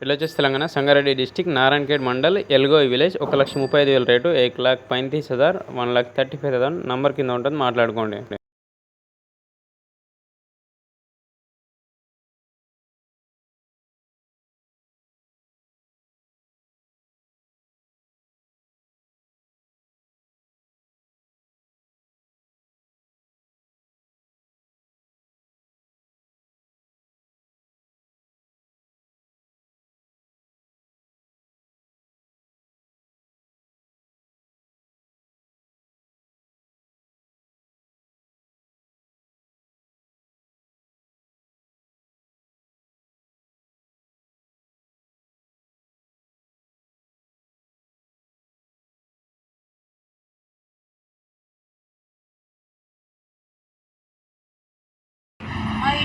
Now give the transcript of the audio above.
వీళ్ళు వచ్చేసి Telangana Sangareddy district Narayankhed mandal Elgoi village. ఒక లక్ష ముప్పై ఐదు వేల రేటు ఎయిట్ లాక్ పైంతీస్ హజార్ one lakh thirty five thousand. Number కింద ఉంటుంది మాట్లాడుకోండి.